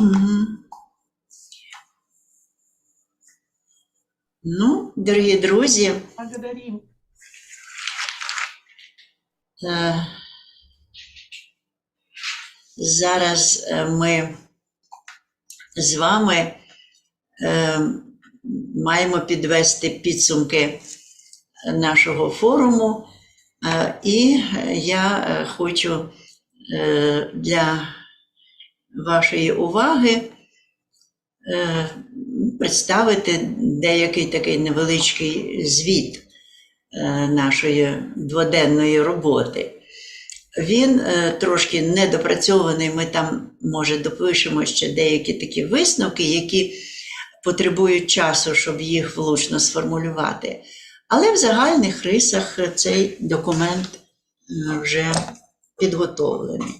Мгм. Ну, дорогі друзі, Благодарим. е, зараз е, ми з вами е, маємо підвести підсумки нашого форуму. Е, І я е, хочу е, для вашої уваги е, представити деякий такий невеличкий звіт е, нашої дводенної роботи. Він е, трошки недопрацьований, ми там, може, допишемо ще деякі такі висновки, які потребують часу, щоб їх влучно сформулювати. Але в загальних рисах цей документ е, вже підготовлений.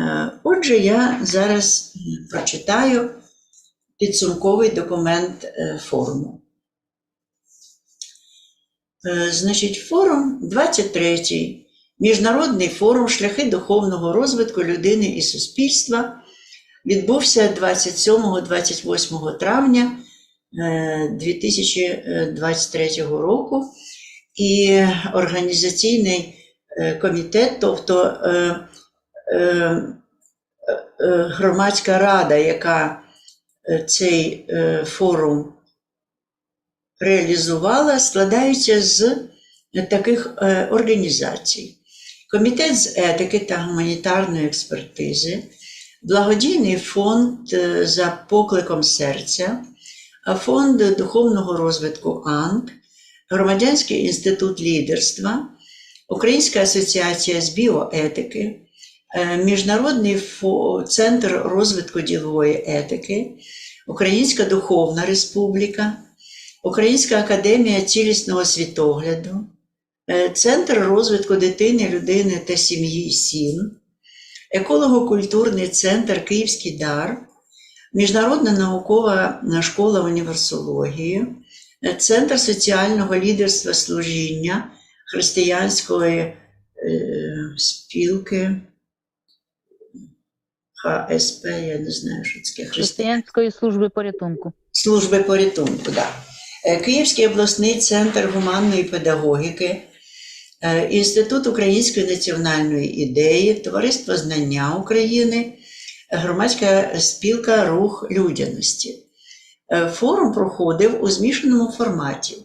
Е, Отже, я зараз прочитаю підсумковий документ форуму. Значить, форум 23-й Міжнародний форум Шляхи духовного розвитку людини і суспільства відбувся 27-28 травня е, 2023 року. І організаційний е, комітет, тобто е, е, е, громадська рада, яка е, цей е, форум реалізувала, складається з таких е, організацій. Комітет з етики та гуманітарної експертизи, благодійний фонд е, за покликом серця, фонд духовного розвитку АНК, Громадянський інститут лідерства, Українська асоціація з біоетики, е, Міжнародний центр розвитку ділової етики, Українська Духовна Республіка, Українська академія цілісного світогляду, е, Центр розвитку дитини, людини та сім'ї СІН, Еколого-культурний центр Київський дар, Міжнародна наукова школа універсології, е, Центр соціального лідерства служіння християнської е, спілки ХСП, я не знаю, що це. Християнської служби порятунку. Служби порятунку, да. Е, Київський обласний центр гуманної педагогіки, е, Інститут української національної ідеї, Товариство знання України, е, громадська спілка Рух людяності. Е, Форум проходив у змішаному форматі.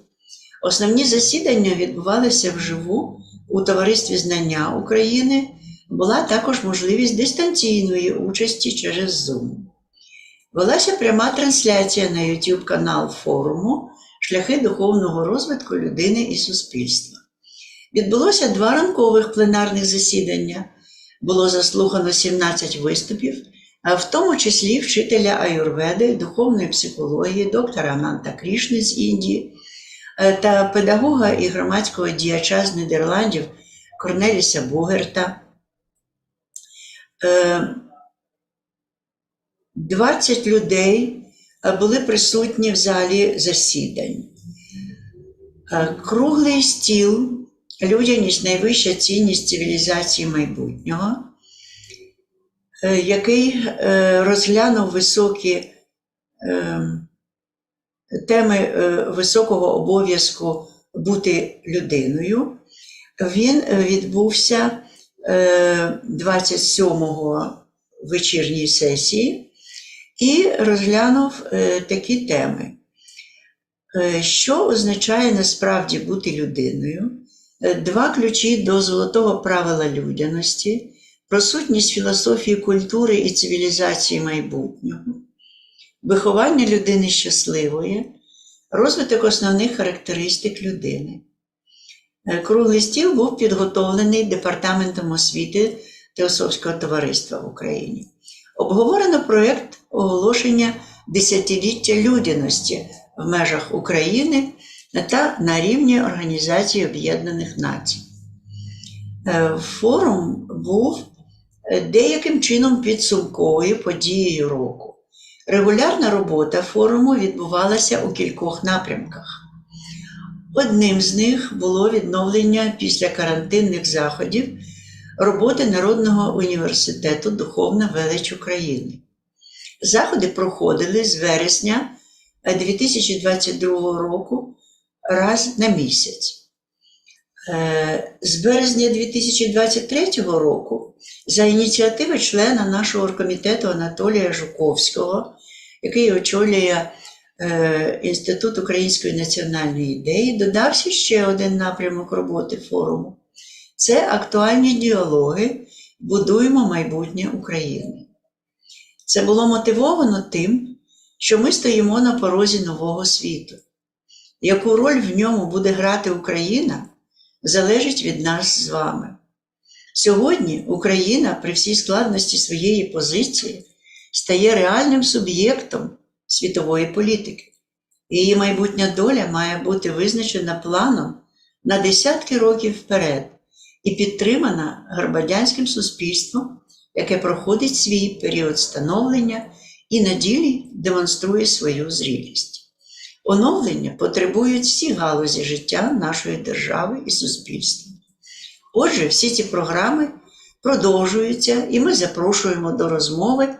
Основні засідання відбувалися вживу у Товаристві знання України. Була також можливість дистанційної участі через Zoom. Велася пряма трансляція на YouTube канал форуму Шляхи духовного розвитку людини і суспільства. Відбулося два ранкових пленарних засідання. Було заслухано 17 виступів, в тому числі вчителя аюрведи, духовної психології, доктора Ананта Крішни з Індії е, та педагога і громадського діяча з Нідерландів Корнеліса Бугерта. Е, 20 людей е, були присутні в залі засідань. Е, Круглий стіл, людяність найвища цінність цивілізації майбутнього, е, який е, розглянув високі е, теми високого обов'язку бути людиною. Він відбувся е, 27-го вечірньої сесії і розглянув такі теми. Що означає насправді бути людиною? Е, Два ключі до золотого правила людяності, про сутність філософії культури і цивілізації майбутнього, виховання людини щасливої, розвиток основних характеристик людини. Е, Круглий стіл був підготовлений Департаментом освіти Теософського товариства в Україні. Обговорено проєкт оголошення десятиліття людяності в межах України та на рівні Організації Об'єднаних Націй. Е, Форум був е, деяким чином підсумковою подією року. Регулярна робота форуму відбувалася у кількох напрямках. Одним з них було відновлення після карантинних заходів роботи Народного університету Духовна велич України. Заходи проходили з вересня е, 2022 року раз на місяць. Е, З березня 2023 року за ініціативи члена нашого оргкомітету Анатолія Жуковського, який очолює е, Інститут української національної ідеї, додався ще один напрямок роботи форуму. Це актуальні діалоги Будуємо майбутнє України. Це було мотивовано тим, що ми стоїмо на порозі нового світу. Яку роль в ньому буде грати Україна, залежить від нас з вами. Сьогодні Україна при всій складності своєї позиції стає реальним суб'єктом світової політики. Її майбутня доля має бути визначена планом на десятки років вперед і підтримана громадянським суспільством, яке проходить свій період становлення і на ділі демонструє свою зрілість. Оновлення потребують всі галузі життя нашої держави і суспільства. Отже, всі ці програми продовжуються, і ми запрошуємо до розмови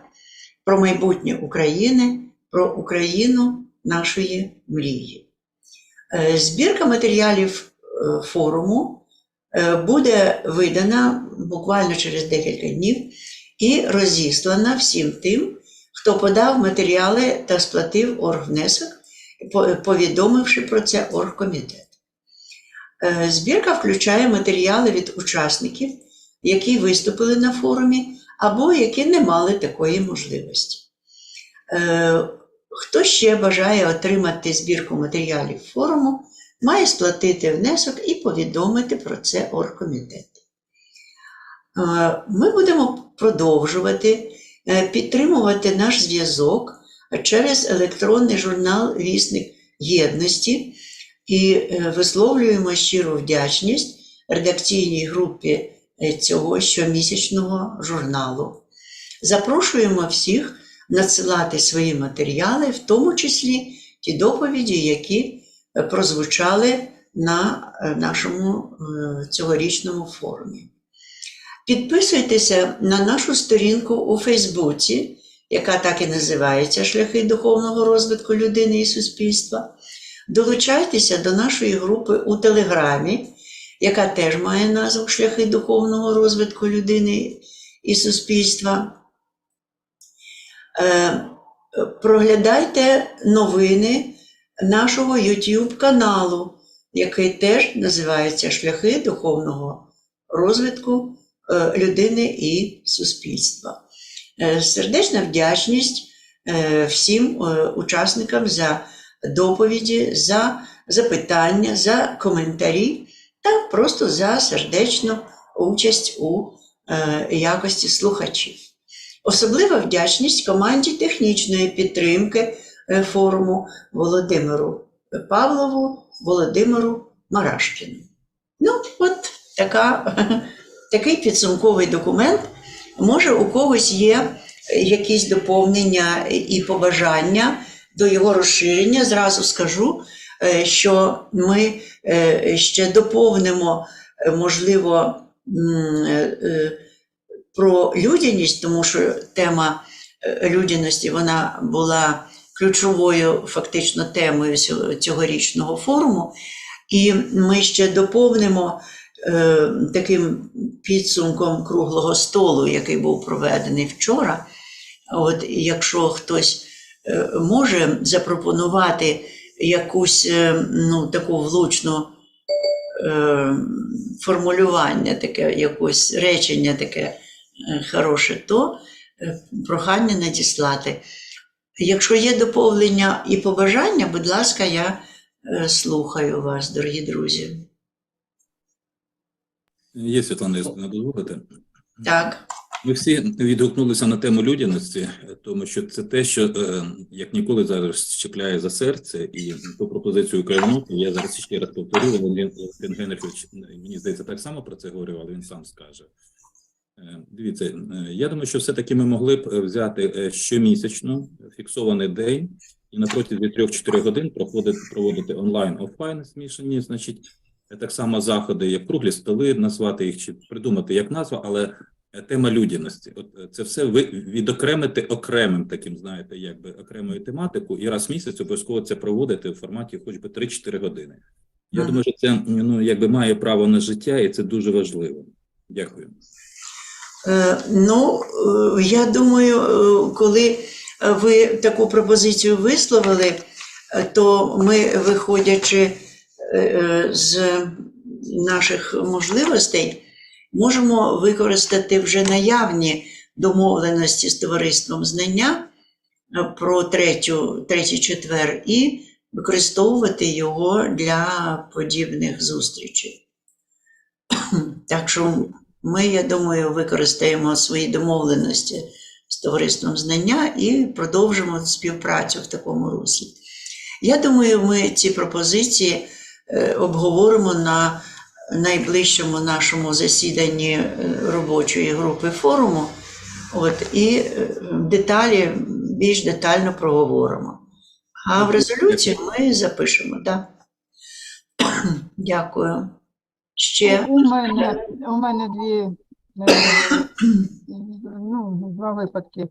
про майбутнє України, про Україну нашої мрії. Е, Збірка матеріалів е, форуму е, буде видана буквально через декілька днів і розіслана всім тим, хто подав матеріали та сплатив оргвнесок, повідомивши про це оргкомітет. Е, Збірка включає матеріали від учасників, які виступили на форумі, або які не мали такої можливості. Е, Хто ще бажає отримати збірку матеріалів форуму, має сплатити внесок і повідомити про це оргкомітет. Е, Ми будемо продовжувати підтримувати наш зв'язок через електронний журнал Вісник Єдності і е, висловлюємо щиру вдячність редакційній групі е, цього щомісячного журналу. Запрошуємо всіх надсилати свої матеріали, в тому числі ті доповіді, які е, прозвучали на нашому цьогорічному форумі. Підписуйтеся на нашу сторінку у Фейсбуці, яка так і називається Шляхи духовного розвитку людини і суспільства. Долучайтеся до нашої групи у Телеграмі, яка теж має назву Шляхи духовного розвитку людини і суспільства. Е, Проглядайте новини нашого YouTube каналу, який теж називається Шляхи духовного розвитку е, людини і суспільства. Е, Сердечна вдячність е, всім е, учасникам за доповіді, за запитання, за коментарі та просто за сердечну участь у якості слухачів. Особлива вдячність команді технічної підтримки форуму Володимиру Павлову, Володимиру Марашкіну. Ну, от така, такий підсумковий документ. Може, у когось є якісь доповнення і побажання до його розширення. Зразу скажу, е, що ми е, ще доповнимо, е, можливо, про людяність, тому що тема людяності вона була ключовою фактично темою цьогорічного форуму. І ми ще доповнимо е, таким підсумком круглого столу, який був проведений вчора. От, якщо хтось е, може запропонувати якусь е, ну, таку влучну формулювання, таке, якось речення таке хороше, то прохання надіслати. Якщо є доповнення і побажання, будь ласка, я слухаю вас, дорогі друзі. Є Світлана, якщо не дозволите. Так, Ми всі відгукнулися на тему людяності, тому що це те, що е, як ніколи зараз чіпляє за серце, і ту пропозицію Кривнук, я зараз ще раз повторю, Валентин Генрихович, мені здається, так само про це говорив, але він сам скаже. Е, Дивіться, е, я думаю, що все-таки ми могли б взяти щомісячно фіксований день і на протязі 3-4 годин проводити онлайн, офлайн змішані, значить, так само заходи, як круглі столи, назвати їх чи придумати як назва, але е, тема людяності. От е, це все ви відокремити окремим таким, знаєте, якби окремою тематику, і раз в місяць обов'язково це проводити в форматі хоч би 3-4 години. Я Ага. думаю, що це ну якби має право на життя, і це дуже важливо. Дякую. Е, Ну, я думаю, коли ви таку пропозицію висловили, то ми, виходячи з наших можливостей, можемо використати вже наявні домовленості з товариством знання е, про третю, третій четвер і використовувати його для подібних зустрічей. Так що ми, я думаю, використаємо свої домовленості з товариством знання і продовжимо співпрацю в такому руслі. Я думаю, ми ці пропозиції е, обговоримо на найближчому нашому засіданні е, робочої групи форуму. От, і е, деталі більш детально проговоримо. А в резолюції ми запишемо, так. Дякую. Ще. У мене, у мене дві, е, ну, два випадки.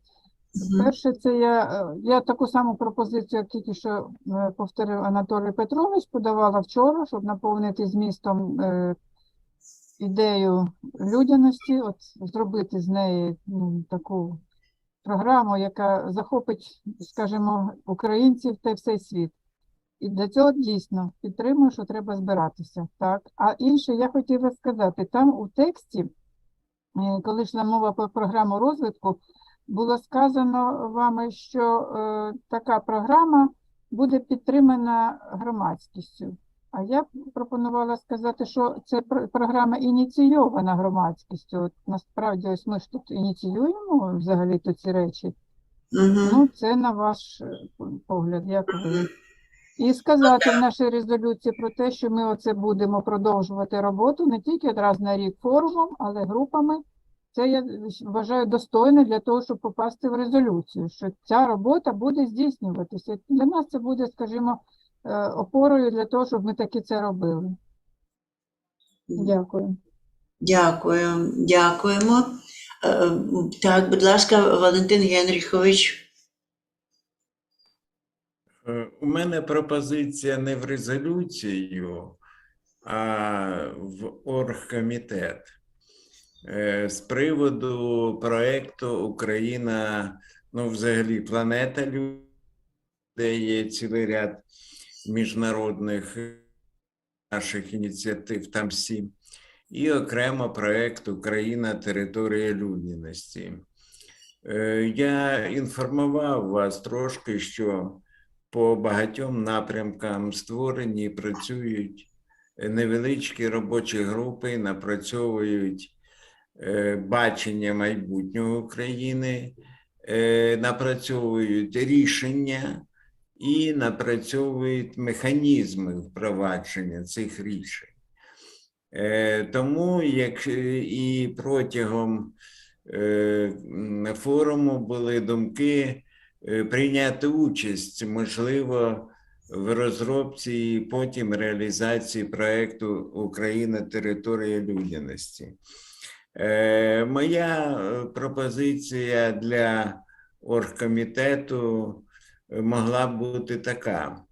Перше, це я, е, я таку саму пропозицію, як тільки що е, повторив Анатолій Петрович, подавала вчора, щоб наповнити змістом е, ідею людяності, от зробити з неї ну, таку програму, яка захопить, скажімо, українців та всей світ. І для цього дійсно підтримую, що треба збиратися. Так. А інше я хотіла сказати, там у тексті, е, коли йшла мова про програму розвитку, було сказано вами, що е, така програма буде підтримана громадськістю. А я пропонувала сказати, що це програма ініційована громадськістю. От насправді, ось ми ж тут ініціюємо взагалі-то ці речі. Мгм. Ну, це на ваш е, погляд, як ви. І сказати в нашій резолюції про те, що ми оце будемо продовжувати роботу не тільки раз на рік форумом, але групами. Це я вважаю достойне для того, щоб попасти в резолюцію, що ця робота буде здійснюватися. Для нас це буде, скажімо, е, опорою для того, щоб ми таки це робили. Дякую. Дякую, дякуємо. Е, Так, будь ласка, Валентин Генріхович. Е, У мене пропозиція не в резолюцію, а в оргкомітет Е, з приводу проекту Україна, ну, взагалі, планета де є цілий ряд міжнародних наших ініціатив, там всі, і окремо проект Україна територія людяності. Е, Я інформував вас трошки, що по багатьом напрямкам створені працюють е, невеличкі робочі групи, напрацьовують е, бачення майбутнього України, е, напрацьовують рішення і напрацьовують механізми впровадження цих рішень. Е, Тому як е, і протягом е, форуму були думки е, прийняти участь, можливо, в розробці і потім реалізації проекту Україна територія людяності. Е, Моя е, пропозиція для оргкомітету е, могла б бути така.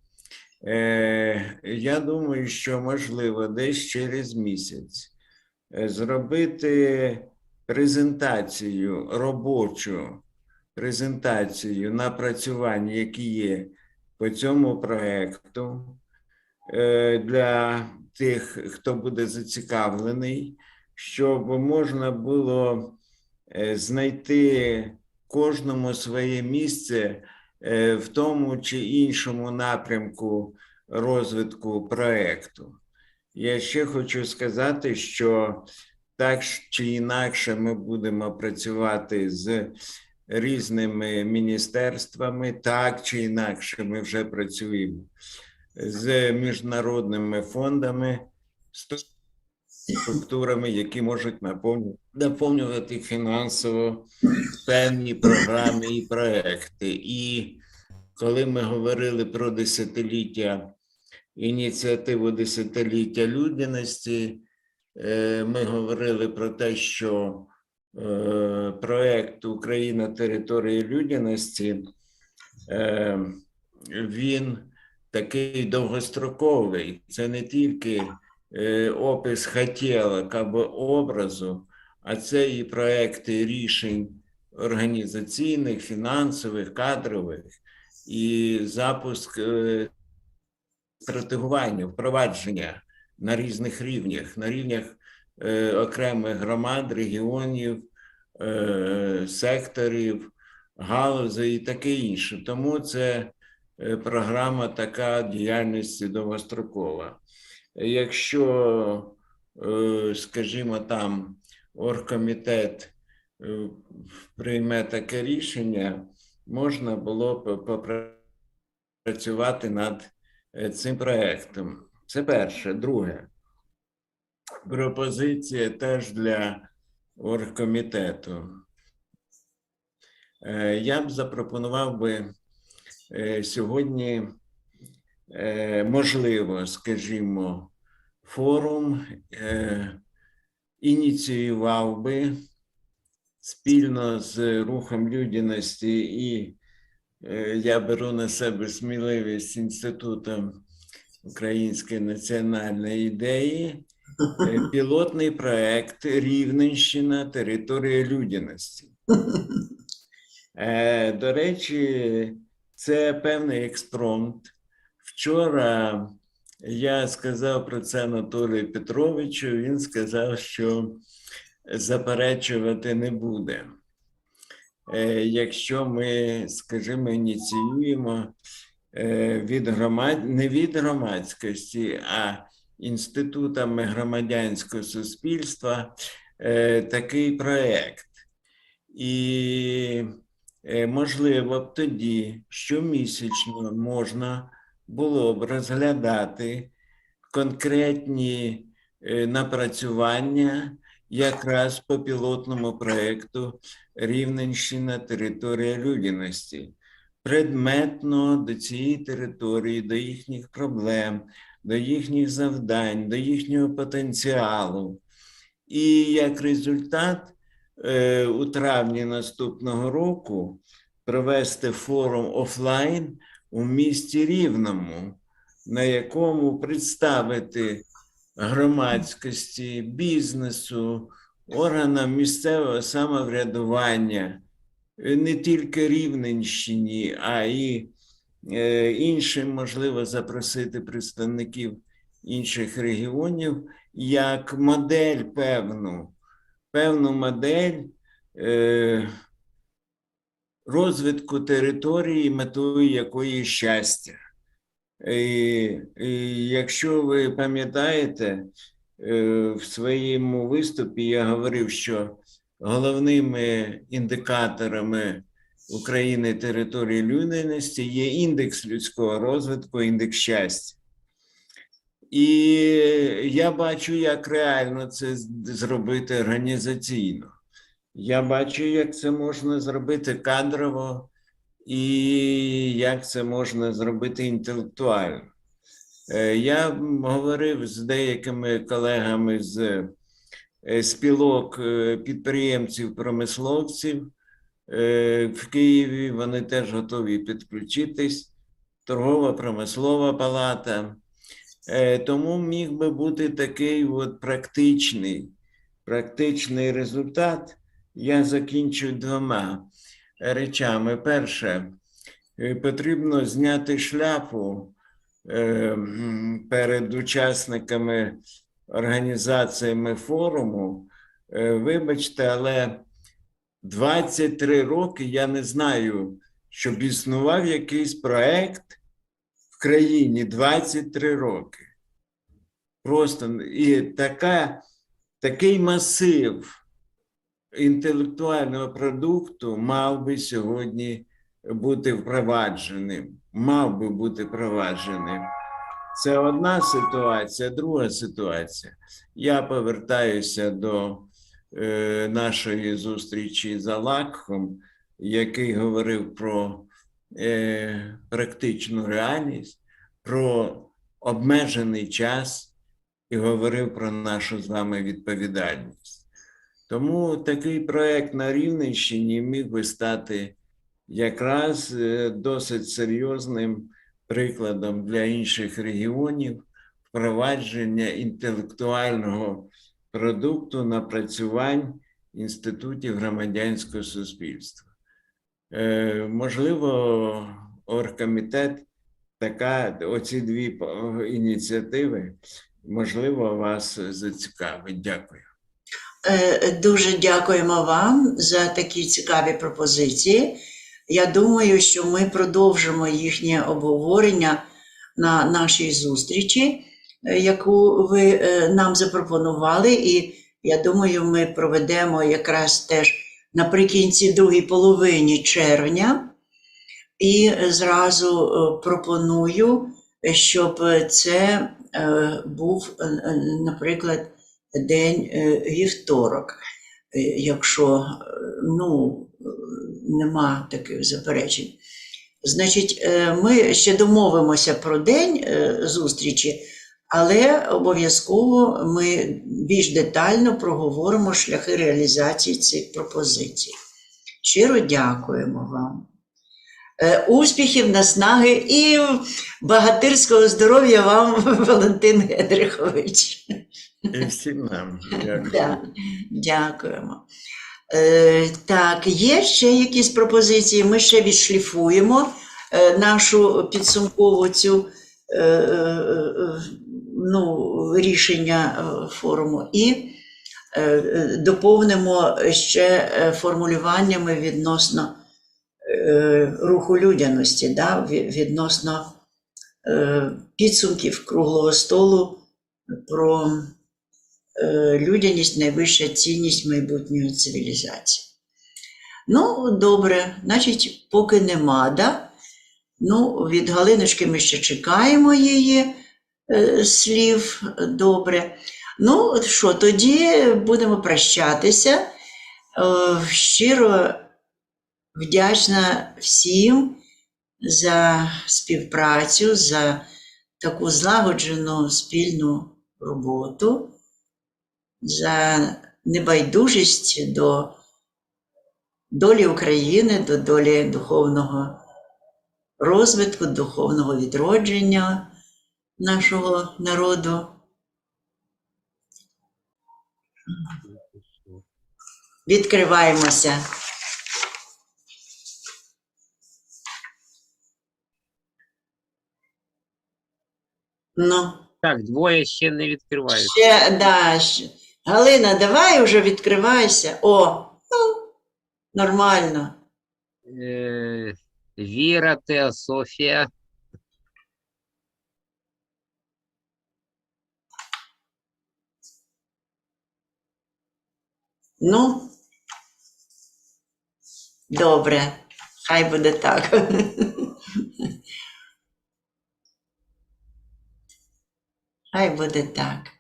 Я думаю, що можливо десь через місяць зробити презентацію робочу презентацію напрацювань, які є по цьому проекту для тих, хто буде зацікавлений, щоб можна було е, знайти кожному своє місце е, в тому чи іншому напрямку розвитку проекту. Я ще хочу сказати, що так чи інакше ми будемо працювати з різними міністерствами, так чи інакше ми вже працюємо з міжнародними фондами. Структурами, які можуть наповню- наповнювати фінансово певні програми і проекти. І коли ми говорили про десятиліття, ініціативу десятиліття людяності, е, ми говорили про те, що е, проект Україна території людяності е, він такий довгостроковий. Це не тільки опис хотілок або образу, а це і проекти рішень організаційних, фінансових, кадрових і запуск е, стратегування, впровадження на різних рівнях, на рівнях е, окремих громад, регіонів, е, секторів, галузей і таке інше. Тому це е, програма така діяльності довгострокова. Якщо, е, скажімо, там оргкомітет е, прийме таке рішення, можна було б попрацювати над е, цим проектом. Це перше. Друге, пропозиція теж для оргкомітету. Я б запропонував би сьогодні, можливо, скажімо, форум е, ініціював би спільно з рухом людяності і е, я беру на себе сміливість інститутом української національної ідеї. е, Пілотний проект Рівненщина територія людяності. Е, До речі, це певний експромт. Вчора я сказав про це Анатолію Петровичу. Він сказав, що заперечувати не буде. Е, Якщо ми, скажімо, ініціюємо е, від громад... не від громадськості, а інститутами громадянського суспільства е, такий проект. І можливо б тоді щомісячно можна було б розглядати конкретні е, напрацювання якраз по пілотному проекту Рівненщина територія людяності. Предметно до цієї території, до їхніх проблем, до їхніх завдань, до їхнього потенціалу. І як результат, е, у травні наступного року провести форум офлайн у місті Рівному, на якому представити громадськості, бізнесу, органам місцевого самоврядування е, не тільки Рівненщині, а й е, іншим, можливо, запросити представників інших регіонів як модель певну, певну модель е, розвитку території, метою якої щастя. І, і якщо ви пам'ятаєте, е, в своєму виступі я говорив, що головними індикаторами України території людяності є індекс людського розвитку, індекс щастя. І я бачу, як реально це зробити організаційно. Я бачу, як це можна зробити кадрово і як це можна зробити інтелектуально. Е, Я говорив з деякими колегами з е, спілок е, підприємців, промисловців в Києві. Вони теж готові підключитись. Торгова промислова палата. Тому міг би бути такий от практичний, практичний результат. Я закінчу двома речами. Перше, е, потрібно зняти шляпу е, перед учасниками організаціями форуму. Е, Вибачте, але 23 роки я не знаю, щоб існував якийсь проект в країні 23 роки. Просто і така, такий масив інтелектуального продукту мав би сьогодні бути впровадженим, мав би бути впровадженим. Це одна ситуація, друга ситуація. Я повертаюся до е, нашої зустрічі з Алакхом, який говорив про е, практичну реальність, про обмежений час і говорив про нашу з вами відповідальність. Тому такий проект на Рівненщині міг би стати якраз е, досить серйозним прикладом для інших регіонів впровадження інтелектуального продукту напрацювань інститутів громадянського суспільства. Е, можливо, оргкомітет така, оці дві по- ініціативи, можливо, вас зацікавить. Дякую. Е, Дуже дякуємо вам за такі цікаві пропозиції. Я думаю, що ми продовжимо їхнє обговорення на нашій зустрічі, е, яку ви е, нам запропонували. І я думаю, ми проведемо якраз теж наприкінці другій половині червня. І зразу пропоную, щоб це був, наприклад, день е, вівторок, е, якщо е, ну, нема таких заперечень. Значить, ми ще домовимося про день зустрічі, але обов'язково ми більш детально проговоримо шляхи реалізації цих пропозицій. Щиро дякуємо вам. Успіхів, наснаги і багатирського здоров'я вам, Валентин Гедрихович. І всім нам дякую. Дякуємо. Е, так, є ще якісь пропозиції? Ми ще відшліфуємо е, нашу підсумкову цю е, е, е, ну, рішення е, форуму і е, доповнимо ще е, формулюваннями відносно е, руху людяності, да, відносно е, підсумків круглого столу про людяність найвища цінність майбутньої цивілізації. Ну, добре, значить, поки нема, да? Ну, від Галиночки ми ще чекаємо її е, слів. Добре. Ну, що, тоді будемо прощатися. Е, щиро вдячна всім за співпрацю, за таку злагоджену спільну роботу за небайдужість до долі України, до долі духовного розвитку, духовного відродження нашого народу. Відкриваємося. Ну. Так, двоє ще не відкривають. Ще, да, ще. Галина, давай уже відкривайся. О, ну, нормально. Е, Віра, Теософія. Ну, добре, хай буде так. Хай буде так.